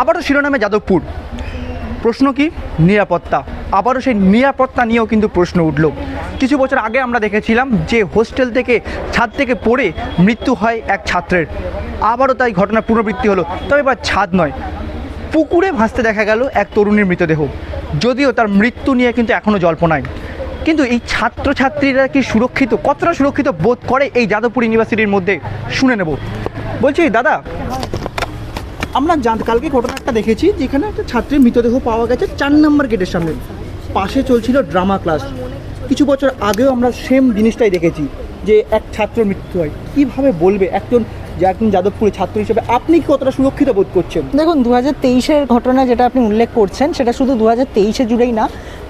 আবারও শিরোনামে যাদবপুর। প্রশ্ন কি? নিরাপত্তা। আবারও সেই নিরাপত্তা নিয়েও কিন্তু প্রশ্ন উঠল। কিছু বছর আগে আমরা দেখেছিলাম যে হোস্টেল থেকে, ছাদ থেকে পড়ে মৃত্যু হয় এক ছাত্রের। আবারও তাই ঘটনা পুনরাবৃত্তি হলো। তবে এবার ছাদ নয়। পুকুরে ভাসতে দেখা গেল এক তরুণীর মৃতদেহ। যদিও তার মৃত্যু নিয়ে কিন্তু এখনও জল্পনায়। কিন্তু এই ছাত্রছাত্রীরা কি সুরক্ষিত, কতটা সুরক্ষিত বোধ করে এই যাদবপুর ইউনিভার্সিটির মধ্যে? শুনে নেব। বলছি, দাদা আমরা জান কালকে ঘটনাটা দেখেছি, যেখানে একটা ছাত্রীর মৃতদেহ পাওয়া গেছে চার নম্বর গেটের সামনে। পাশে চলছিল ড্রামা ক্লাস। কিছু বছর আগেও আমরা সেম জিনিসটাই দেখেছি, যে এক ছাত্র মৃত্যু হয়। কীভাবে বলবে একজন যে একজন যাদবপুরের ছাত্র হিসেবে? আপনি কি কতটা সুরক্ষিত বোধ করছেন? দেখুন দু হাজার তেইশের ঘটনা যেটা আপনি উল্লেখ করছেন, সেটা শুধু দু হাজার তেইশে জুড়েই না।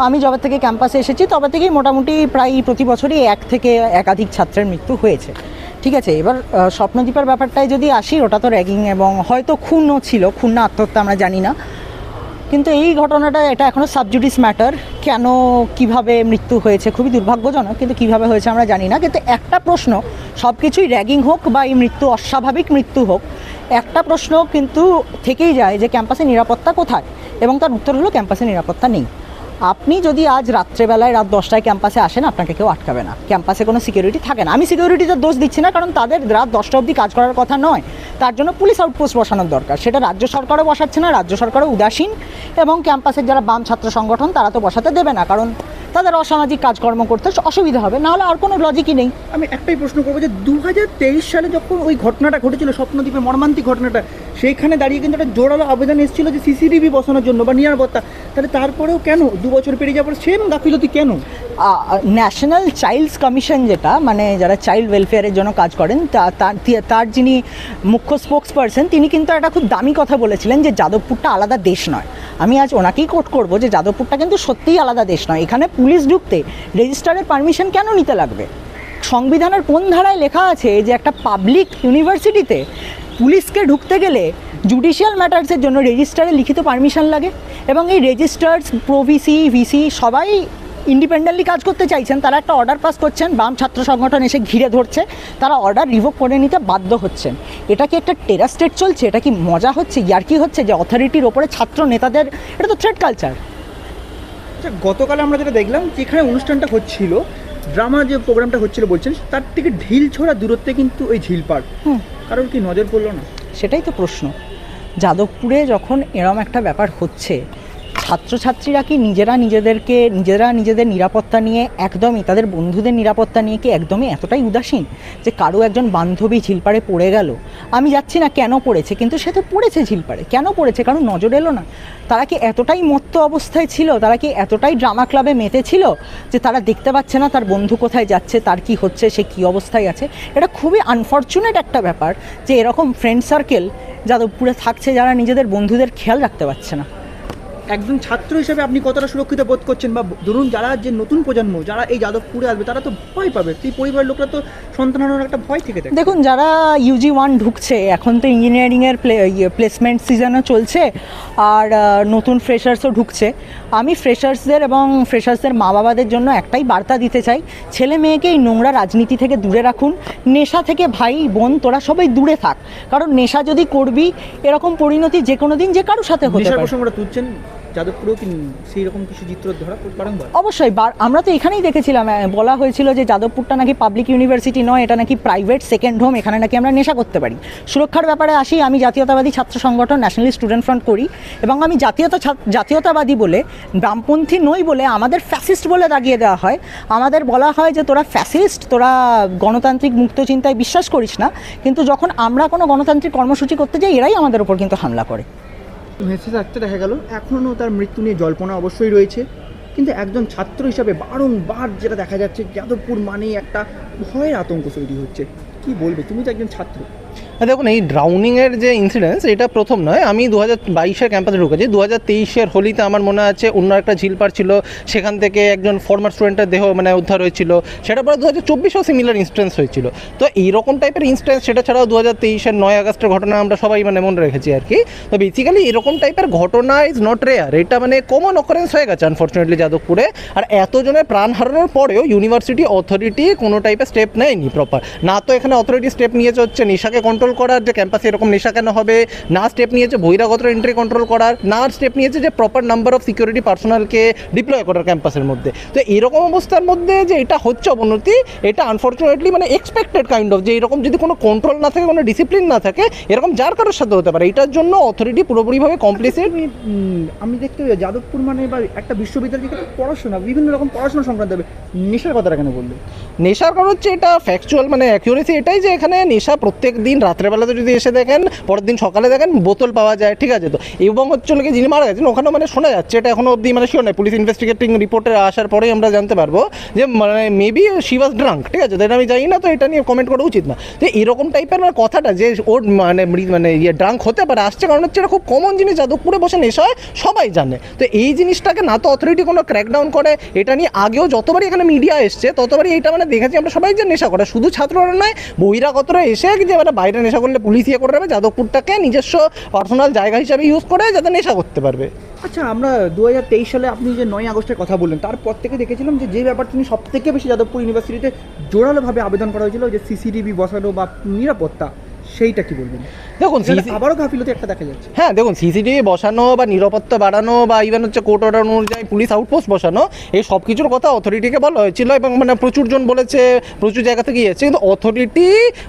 আমি যবে থেকে ক্যাম্পাসে এসেছি, তবে থেকেই মোটামুটি প্রায় প্রতি বছরই এক থেকে একাধিক ছাত্রের মৃত্যু হয়েছে। ঠিক আছে, এবার স্বপ্নদীপের ব্যাপারটায় যদি আসি, ওটা তো র্যাগিং এবং হয়তো খুনও ছিল, খুন না আত্মহত্যা আমরা জানি না। কিন্তু এই ঘটনাটা, এটা এখনও সাবজুডিস ম্যাটার, কেন, কীভাবে মৃত্যু হয়েছে, খুবই দুর্ভাগ্যজনক, কিন্তু কীভাবে হয়েছে আমরা জানি না। কিন্তু একটা প্রশ্ন সব কিছুই র্যাগিং হোক বা এই মৃত্যু অস্বাভাবিক মৃত্যু হোক, একটা প্রশ্ন কিন্তু থেকেই যায় যে ক্যাম্পাসে নিরাপত্তা কোথায়? এবং তার উত্তর হলো ক্যাম্পাসে নিরাপত্তা নেই। আপনি যদি আজ রাত্রেবেলায় রাত দশটায় ক্যাম্পাসে আসেন, আপনাকে কেউ আটকাবে না। ক্যাম্পাসে কোনো সিকিউরিটি থাকে না। আমি সিকিউরিটিতে দোষ দিচ্ছি না, কারণ তাদের রাত দশটা অবধি কাজ করার কথা নয়। তার জন্য পুলিশ আউটপোস্ট বসানোর দরকার। সেটা রাজ্য সরকারও বসাচ্ছে না, রাজ্য সরকারও উদাসীন। এবং ক্যাম্পাসের যারা বাম ছাত্র সংগঠন, তারা তো বসাতে দেবে না, কারণ তাদের অসামাজিক কাজকর্ম করতে অসুবিধা হবে, নাহলে আর কোনো লজিকই নেই। আমি একটাই প্রশ্ন করব যে দু হাজার তেইশ সালে যখন ওই ঘটনাটা ঘটেছিল, স্বপ্নদ্বীপের মর্মান্তিক ঘটনাটা, সেইখানে দাঁড়িয়ে কিন্তু একটা জোরালো আবেদন এসেছিল যে সিসিটিভি বসানোর জন্য বা নিরাপত্তা। তাহলে তারপরেও কেন? দু বছর পেরিয়ে যাওয়ার সেম গাফিলতি কেন? ন্যাশনাল চাইল্ডস কমিশন যেটা মানে যারা চাইল্ড ওয়েলফেয়ারের জন্য কাজ করেন তার যিনি মুখ্য স্পোক্স পারসন তিনি কিন্তু একটা খুব দামি কথা বলেছিলেন যে যাদবপুরটা আলাদা দেশ নয়। আমি আজ ওনাকেই কোট করব যে যাদবপুরটা কিন্তু সত্যিই আলাদা দেশ নয়। এখানে পুলিশ ঢুকতে রেজিস্টারের পারমিশন কেন নিতে লাগবে? সংবিধানের কোন ধারায় লেখা আছে যে একটা পাবলিক ইউনিভার্সিটিতে পুলিশকে ঢুকতে গেলে জুডিশিয়াল ম্যাটার্সের জন্য রেজিস্টারে লিখিত পারমিশন লাগে? এবং এই রেজিস্টার্স প্রভিসি ভিসি সবাই ইন্ডিপেন্ডেন্টলি কাজ করতে চাইছেন তারা একটা অর্ডার পাস করছেন বাম ছাত্র সংগঠন এসে ঘিরে ধরছে তারা অর্ডার রিভোক করে নিতে বাধ্য হচ্ছেন। এটা কি একটা টেরা স্টেট চলছে? এটা কি মজা হচ্ছে? ইয়ার্কি হচ্ছে যে অথরিটির ওপরে ছাত্র নেতাদের এটা তো থ্রেড কালচার আচ্ছা গতকাল আমরা যেটা দেখলাম যেখানে অনুষ্ঠানটা হচ্ছিল ড্রামা যে প্রোগ্রামটা হচ্ছিল বলছেন তার থেকে ঢিল ছোড়া দূরত্বে কিন্তু ওই ঝিল পার হুম। কারণ কি নজর পড়ল না? সেটাই তো প্রশ্ন। যাদবপুরে যখন এরম একটা ব্যাপার হচ্ছে ছাত্রছাত্রীরা কি নিজেরা নিজেদেরকে, নিজেরা নিজেদের নিরাপত্তা নিয়ে একদমই, তাদের বন্ধুদের নিরাপত্তা নিয়ে কি একদমই এতটাই উদাসীন যে কারও একজন বান্ধবী ঝিলপাড়ে পড়ে গেল? আমি যাচ্ছি না কেন পড়েছে? কিন্তু সে তো পড়েছে ঝিলপাড়ে। কেন পড়েছে? কারণ নজর এলো না। তারা কি এতটাই মত্ত অবস্থায় ছিল? তারা কি এতটাই ড্রামা ক্লাবে মেতে ছিল যে তারা দেখতে পাচ্ছে না তার বন্ধু কোথায় যাচ্ছে, তার কি হচ্ছে, সে কি অবস্থায় আছে? এটা খুবই আনফর্চুনেট একটা ব্যাপার যে এরকম ফ্রেন্ড সার্কেল যাদবপুরে থাকছে যারা নিজেদের বন্ধুদের খেয়াল রাখতে পারছে না। একজন ছাত্র হিসেবে আপনি কতটা সুরক্ষিত বোধ করছেন? বা ধরুন যারা যে নতুন প্রজন্ম যারা এই যাদবপুরে আসবে তারা তো ভয় পাবে। সেই পরিবারের লোকরা তো সন্তান হারানোর একটা ভয় থেকে থাকে দেখুন যারা ইউজি ওয়ান ঢুকছে এখন তো ইঞ্জিনিয়ারিংয়ের প্লেসমেন্ট সিজনও চলছে আর নতুন ফ্রেশার্সও ঢুকছে। আমি ফ্রেশার্সদের এবং ফ্রেশার্সদের মা বাবাদের জন্য একটাই বার্তা দিতে চাই ছেলে মেয়েকে এই নোংরা রাজনীতি থেকে দূরে রাখুন। নেশা থেকে ভাই বোন তোরা সবাই দূরে থাক। কারণ নেশা যদি করবি এরকম পরিণতি যে কোনো দিন যে কারোর সাথে হতে পারে। যাদবপুরেও কি সেই রকম কিছু চিত্র ধরা বারংবার? অবশ্যই আমরা তো এখানেই দেখেছিলাম বলা হয়েছিল যে যাদবপুরটা নাকি পাবলিক ইউনিভার্সিটি নয়, এটা নাকি প্রাইভেট সেকেন্ড হোম এখানে নাকি আমরা নেশা করতে পারি। সুরক্ষার ব্যাপারে আসি, আমি জাতীয়তাবাদী ছাত্র সংগঠন ন্যাশনালি স্টুডেন্ট ফ্রন্ট করি, এবং আমি জাতীয়তা জাতীয়তাবাদী বলে, বামপন্থী নই বলে, আমাদের ফ্যাসিস্ট বলে দাগিয়ে দেওয়া হয়। আমাদের বলা হয় যে তোরা ফ্যাসিস্ট তোরা গণতান্ত্রিক মুক্ত চিন্তায় বিশ্বাস করিস না, কিন্তু যখন আমরা কোনো গণতান্ত্রিক কর্মসূচি করতে যাই, এরাই আমাদের উপর কিন্তু হামলা করে। ভেসে থাকতে দেখা গেল, এখনও তার মৃত্যু নিয়ে জল্পনা অবশ্যই রয়েছে। কিন্তু একজন ছাত্র হিসাবে বারংবার যেটা দেখা যাচ্ছে, যাদবপুর মানেই একটা ভয়ের আতঙ্ক তৈরি হচ্ছে। কি বলবে? তুমি তো একজন ছাত্র। দেখুন, এই ড্রাউনিংয়ের যে ইনসিডেন্স এটা প্রথম নয়। আমি দু হাজার বাইশের ক্যাম্পাসে ঢুকেছি। দু হাজার তেইশের হোলিতে আমার মনে আছে অন্য একটা ঝিলপার ছিল। সেখান থেকে একজন ফর্মার স্টুডেন্টের দেহ মানে উদ্ধার হয়েছিল। সেটা পরে দু হাজার চব্বিশেও সিমিলার ইনস্টেন্স হয়েছিল। তো এইরকম টাইপের ইনস্টেন্স সেটা ছাড়াও দু হাজার তেইশের নয় আগস্টের ঘটনা আমরা সবাই মানে মনে রেখেছি আর কি। তো বেসিক্যালি এরকম টাইপের ঘটনা ইজ নট রেয়ার এটা মানে কমন অকারেন্স হয়ে গেছে আনফর্চুনেটলি যাদবপুরে। আর এতজনের প্রাণ হারানোর পরেও ইউনিভার্সিটি অথরিটি কোনো টাইপের স্টেপ নেয়নি প্রপার না তো এখানে অথরিটি স্টেপ নিয়েছে হচ্ছে, নেশাকে কন্ট্রোল কন্ট্রোল করার যে ক্যাম্পাসে এরকম নেশা কেন হবে? না স্টেপ নিয়েছে বহিরাগত এন্ট্রি কন্ট্রোল করার না স্টেপ নিয়েছে যে প্রপার নাম্বার অফ সিকিউরিটি পার্সোনালকে ডিপ্লয় করার ক্যাম্পাসের মধ্যে। তো এরকম অবস্থার মধ্যে যে এটা হচ্ছে অবনতি এটা আনফর্চুনেটলি মানে এক্সপেক্টেড কাইন্ড অফ যে এরকম যদি কোনো কন্ট্রোল না থাকে কোনো ডিসিপ্লিন না থাকে এরকম যার কারোর সাথে হতে পারে। এটার জন্য অথরিটি পুরোপুরিভাবে কমপ্লিসিট তুমি, উম, আমি দেখতে পাই যাদবপুর মানে বা একটা বিশ্ববিদ্যালয় যেখানে পড়াশোনা বিভিন্ন রকম পড়াশোনা সংক্রান্ত হবে নেশার কথাটা কেন বললে? নেশার কারণ হচ্ছে এটা ফ্যাকচুয়াল মানে অ্যাকিউরেসি এটাই যে এখানে নেশা প্রত্যেক দিন রাত্রেবেলাতে যদি এসে দেখেন, পরের দিন সকালে দেখেন বোতল পাওয়া যায়, ঠিক আছে তো? এবং হচ্ছে লোকে যিনি মারা গেছেন, ওখানেও মানে শোনা যাচ্ছে, এটা এখনও অবধি মানে শিওর নয় পুলিশ ইনভেস্টিগেটিং রিপোর্টে আসার পরেই আমরা জানতে পারব যে মানে মেবি শি ওয়াজ ড্রাঙ্ক ঠিক আছে? তো এটা আমি জানি না, তো এটা নিয়ে কমেন্ট করা উচিত না। তো এরকম টাইপের মানে কথাটা যে ওর মানে মানে ইয়ে ড্রাঙ্ক হতে পারে, আসছে কারণ হচ্ছে এটা খুব কমন জিনিস, যাদবপুরে বসে নেশা হয় সবাই জানে। তো এই জিনিসটাকে না তো অথরিটি কোনো ক্র্যাকডাউন করে, এটা নিয়ে আগেও যতবারই এখানে মিডিয়া এসছে, ততবারই এটা মানে দেখেছি আমরা সবাই যে নেশা করে। শুধু ছাত্ররা নয়, বহিরাগতরা এসে যে মানে বাইরে নেশা করলে পুলিশ ইয়ে করে দেবে যাদবপুরটাকে নিজস্ব পার্সোনাল জায়গা হিসাবে ইউজ করে যাতে নেশা করতে পারবে। আচ্ছা আমরা দু হাজার তেইশ সালে আপনি যে নয় আগস্টের কথা বললেন, তারপর থেকে দেখেছিলাম যে যে ব্যাপারটা নিয়ে সব থেকে বেশি যাদবপুর ইউনিভার্সিটিতে জোরালোভাবে আবেদন করা হয়েছিল যে সিসিটিভি বসানো বা নিরাপত্তা, সেইটা কি বলবেন? দেখুন আবারও গাফিলতি একটা দেখা যাচ্ছে। হ্যাঁ দেখুন সিসিটিভি বসানো বা নিরাপত্তা বাড়ানো বা ইভেন হচ্ছে কোর্ট অর্ডার অনুযায়ী পুলিশ আউটপোস্ট বসানো এই সব কিছুর কথা অথরিটিকে বলা হয়েছিল এবং মানে প্রচুর জন বলেছে প্রচুর জায়গা থেকে গিয়েছে। কিন্তু অথরিটি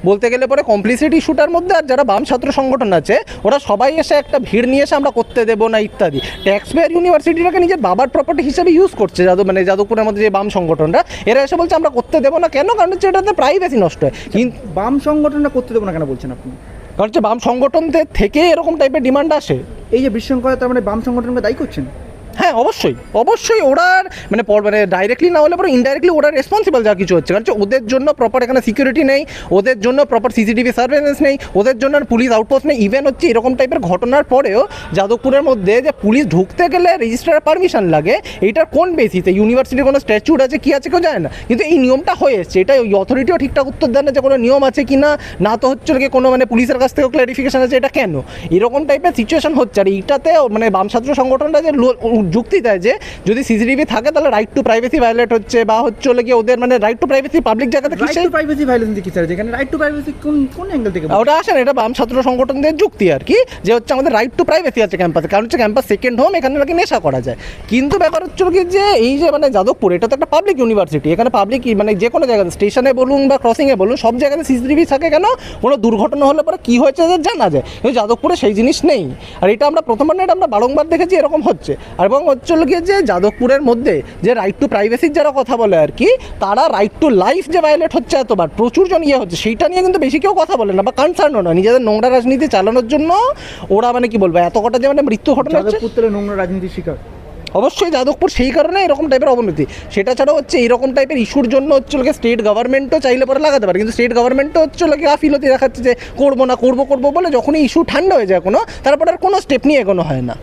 বলতে গেলে পরে কমপ্লিসিটি ইস্যুটার মধ্যে আর যারা বাম ছাত্র সংগঠন আছে ওরা সবাই এসে একটা ভিড় নিয়ে এসে আমরা করতে দেবো না ইত্যাদি। ট্যাক্স পেয়ার ইউনিভার্সিটিটাকে নিজের বাবার প্রপার্টি হিসেবে ইউজ করছে যাদব মানে যাদবপুরের মধ্যে যে বাম সংগঠনরা এরা এসে বলছে আমরা করতে দেবো না কেন? কারণ হচ্ছে এটাতে প্রাইভেসি নষ্ট হয়। কিন্তু বাম সংগঠনটা করতে দেবো না কেন বলছেন আপনি? হচ্ছে বাম সংগঠনদের থেকে এরকম টাইপের ডিমান্ড আসে। এই যে বিশৃঙ্খলা, তার মানে বাম সংগঠনকে দায়ী করছেন? হ্যাঁ অবশ্যই অবশ্যই ওরার মানে মানে ডাইরেক্টলি না হলে পরে ইনডাইরেক্টলি ওরা রেসপন্সিবল যা কিছু হচ্ছে। কারণ ওদের জন্য প্রপার এখানে সিকিউরিটি নেই, ওদের জন্য প্রপার সিসিটিভি সার্ভেলেন্স নেই, ওদের জন্য পুলিশ আউটপোস্ট নেই। ইভেন হচ্ছে এরকম টাইপের ঘটনার পরেও যাদবপুরের মধ্যে যে পুলিশ ঢুকতে গেলে রেজিস্ট্রার পারমিশন লাগে, এইটার কোন বেসিসে ইউনিভার্সিটির কোনো স্ট্যাচুট আছে কি আছে কেউ জানে না। কিন্তু এই নিয়মটা হয়ে এসছে। এটা ওই অথরিটিও ঠিকঠাক উত্তর দেয় না যে কোনো নিয়ম আছে কি না। না তো হচ্ছে কি কোনো মানে পুলিশের কাছ থেকেও ক্লারিফিকেশন আছে এটা কেন? এরকম টাইপের সিচুয়েশন হচ্ছে। আর এইটাতে মানে বাম ছাত্র সংগঠনটা যে যুক্তি দেয় যে যদি সিসিটিভি থাকে তাহলে রাইট টু প্রাইভেসি ভায়োলেট হচ্ছে বা হচ্ছে হলো গিয়ে ওদের মানে রাইট টু প্রাইভেসি পাবলিক জায়গাতে রাইট টু প্রাইভেসি ভাইলেন্স কি স্যার যেখানে রাইট টু প্রাইভেসি কোন কোন অ্যাঙ্গেল থেকে ওটা আসেন এটা বাম ছাত্র সংগঠনদের যুক্তি আর কি যে হচ্ছে আমাদের রাইট টু প্রাইভেসি আছে ক্যাম্পাসে কারণ হচ্ছে ক্যাম্পাস সেকেন্ড হোম এখানে নাকি নেশা করা যায়। কিন্তু ব্যাপার হচ্ছে কি যে এই যে মানে যাদবপুর এটা তো একটা পাবলিক ইউনিভার্সিটি এখানে পাবলিক মানে যে কোনো জায়গাতে স্টেশনে বলুন বা ক্রসিংয়ে বলুন সব জায়গাতে সিসিটিভি থাকে কেন? কোনো দুর্ঘটনা হলে পরে কী হয়েছে জানা যায়। কিন্তু যাদবপুরে সেই জিনিস নেই। আর এটা আমরা প্রথমবার না এটা আমরা বারংবার দেখেছি এরকম হচ্ছে। আর এবং হচ্ছে গিয়ে যে যাদবপুরের মধ্যে যে রাইট টু প্রাইভেসির যারা কথা বলে আর কি তারা রাইট টু লাইফ যে ভায়োলেট হচ্ছে এতবার প্রচুর জন ইয়ে হচ্ছে। সেইটা নিয়ে কিন্তু বেশি কেউ কথা বলে না বা কনসার্নও না নিজেদের নোংরা রাজনীতি চালানোর জন্য ওরা মানে কি বলব এত কটা যে মানে মৃত্যু ঘটনা হচ্ছে। নোংরা রাজনীতির শিকার। অবশ্যই যাদবপুর সেই কারণে এরকম টাইপের অবনতি। সেটা ছাড়াও হচ্ছে এরকম টাইপের ইস্যুর জন্য হচ্ছে লোকে স্টেট গভর্নমেন্টও চাইলে পরে লাগাতে পারে। কিন্তু স্টেট গভর্নমেন্টও হচ্ছে লোকে গাফিলতি দেখাচ্ছে যে করব না করব করব বলে যখনই ইস্যু ঠান্ডা হয়ে যায় কোনো তারপর আর কোনো স্টেপ নিয়ে এগোনো হয় না।